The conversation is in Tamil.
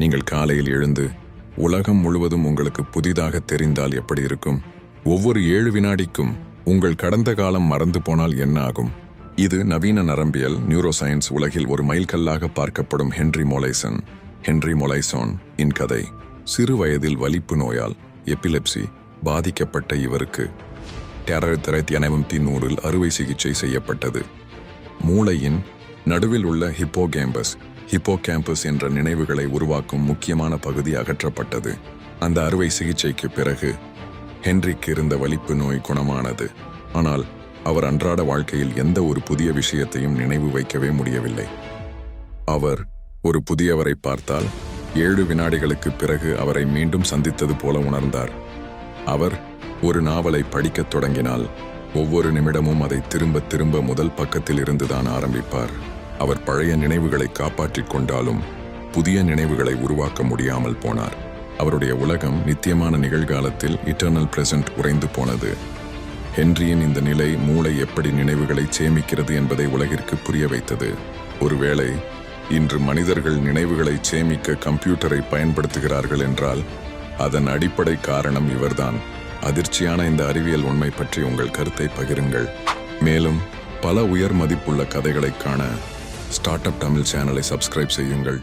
நீங்கள் காலையில் எழுந்து உலகம் முழுவதும் உங்களுக்கு புதிதாக தெரிந்தால் எப்படி இருக்கும்? ஒவ்வொரு ஏழு வினாடிக்கும் உங்கள் கடந்த காலம் மறந்து போனால் என்ன ஆகும்? இது நவீன நரம்பியல் நியூரோசயின்ஸ் உலகில் ஒரு மைல்கல்லாக பார்க்கப்படும் ஹென்றி மொலைசன் ஹென்றி மொலைசோன் இன் கதை. சிறு வயதில் வலிப்பு நோயால் எபிலெப்சி பாதிக்கப்பட்ட இவருக்கு ஆயிரத்தி தொள்ளாயிரத்தி எனவும் நூறில் அறுவை சிகிச்சை செய்யப்பட்டது. மூளையின் நடுவில் உள்ள ஹிப்போ கேம்பஸ் ஹிப்போ கேம்பஸ் என்ற நினைவுகளை உருவாக்கும் முக்கியமான பகுதி அகற்றப்பட்டது. அந்த அறுவை சிகிச்சைக்கு பிறகு ஹென்ரிக்கு இருந்த வலிப்பு நோய் குணமானது. ஆனால் அவர் அன்றாட வாழ்க்கையில் எந்த ஒரு புதிய விஷயத்தையும் நினைவு வைக்கவே முடியவில்லை. அவர் ஒரு புதியவரை பார்த்தால் ஏழு வினாடிகளுக்கு பிறகு அவரை மீண்டும் சந்தித்தது போல உணர்ந்தார். அவர் ஒரு நாவலை படிக்கத் தொடங்கினால் ஒவ்வொரு நிமிடமும் அதை திரும்ப திரும்ப முதல் பக்கத்தில் இருந்துதான் ஆரம்பிப்பார். அவர் பழைய நினைவுகளை காப்பாற்றிக் கொண்டாலும் புதிய நினைவுகளை உருவாக்க முடியாமல் போனார். அவருடைய உலகம் நித்தியமான நிகழ்காலத்தில் இட்டர்னல் பிரசன்ட் உறைந்து போனது. ஹென்ரியின் இந்த நிலை மூளை எப்படி நினைவுகளை சேமிக்கிறது என்பதை உலகிற்கு புரிய வைத்தது. ஒருவேளை இன்று மனிதர்கள் நினைவுகளை சேமிக்க கம்ப்யூட்டரை பயன்படுத்துகிறார்கள் என்றால் அதன் அடிப்படை காரணம் இவர்தான். அதிர்ச்சியான இந்த அறிவியல் உண்மை பற்றி உங்கள் கருத்தை பகிருங்கள். மேலும் பல உயர் மதிப்புள்ள கதைகளை காண ஸ்டார்ட் அப் தமிழ் சேனலை சப்ஸ்கிரைப் செய்யுங்கள்.